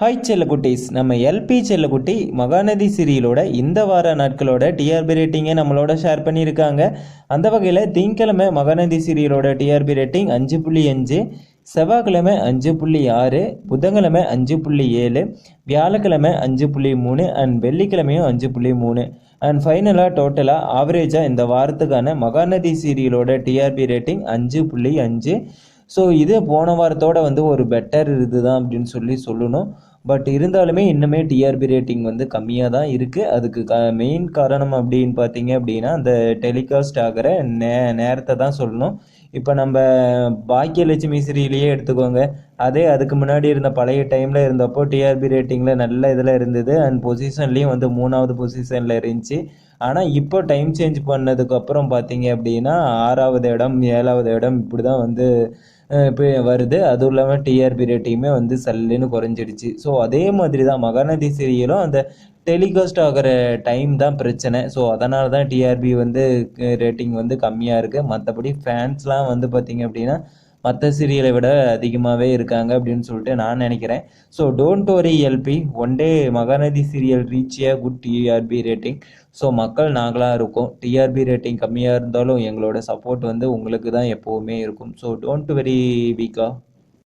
Hi செல்லக்குட்டீஸ். நம்ம LP செல்லக்குட்டி மகாநதி சீரியலோட இந்த வார நாட்களோட டிஆர்பி ரேட்டிங்கை நம்மளோட ஷேர் பண்ணியிருக்காங்க. அந்த வகையில் திங்கக்கிழமை மகாநதி சீரியலோட டிஆர்பி ரேட்டிங் அஞ்சு புள்ளி அஞ்சு செவ்வாய்க்கிழமை அஞ்சு புள்ளி ஆறு புதன்கிழமை அஞ்சு புள்ளி ஏழு வியாழக்கிழமை அஞ்சு புள்ளி மூணு அண்ட் வெள்ளிக்கிழமையும் அஞ்சு புள்ளி மூணு. அண்ட் ஃபைனலாக டோட்டலாக ஆவரேஜாக இந்த வாரத்துக்கான மகாநதி சீரியலோட டிஆர்பி ரேட்டிங் அஞ்சு புள்ளி அஞ்சு ஸோ இது போன வாரத்தோட வந்து ஒரு பெட்டர் இதுதான் அப்படின்னு சொல்லி சொல்லணும். பட் இருந்தாலுமே இன்னுமே டிஆர்பி ரேட்டிங் வந்து கம்மியாக தான் இருக்குது அதுக்கு க மெயின் காரணம் அப்படின்னு பார்த்தீங்க அப்படின்னா அந்த டெலிகாஸ்ட் ஆகிற நே நேரத்தை தான் சொல்லணும். இப்போ நம்ம பாக்கியலட்சுமி சீரியலையே எடுத்துக்கோங்க. அதே அதுக்கு முன்னாடி இருந்த பழைய டைமில் இருந்தப்போ டிஆர்பி ரேட்டிங்கில் நல்ல இதில் இருந்தது. அண்ட் பொசிஷன்லேயும் வந்து மூணாவது பொசிஷனில் இருந்துச்சு. ஆனால் இப்போ டைம் சேஞ்ச் பண்ணதுக்கப்புறம் பார்த்தீங்க அப்படின்னா ஆறாவது இடம் ஏழாவது இடம் இப்படி தான் வந்து வருது. அதுவும் இல்லாமல் டிஆர்பி ரேட்டிங்குமே வந்து சல்லுன்னு குறைஞ்சிடுச்சு. ஸோ அதே மாதிரி தான் மகாநதி சீரியலும் அந்த டெலிகாஸ்ட் ஆகிற டைம் தான் பிரச்சனை. ஸோ அதனால தான் டிஆர்பி வந்து ரேட்டிங் வந்து கம்மியாக இருக்குது மற்றபடி ஃபேன்ஸ்லாம் வந்து பார்த்திங்க அப்படின்னா மற்ற சீரியலை விட அதிகமாகவே இருக்காங்க அப்படின்னு சொல்லிட்டு நான் நினைக்கிறேன். So don't worry LP one day Mahanadhi serial reach a good TRP rating so மக்கள் நாங்களாக இருக்கோம். டிஆர்பி ரேட்டிங் கம்மியாக இருந்தாலும் எங்களோட சப்போர்ட் வந்து உங்களுக்கு தான் எப்போவுமே இருக்கும். ஸோ டோன்ட் வெரி வீக்கா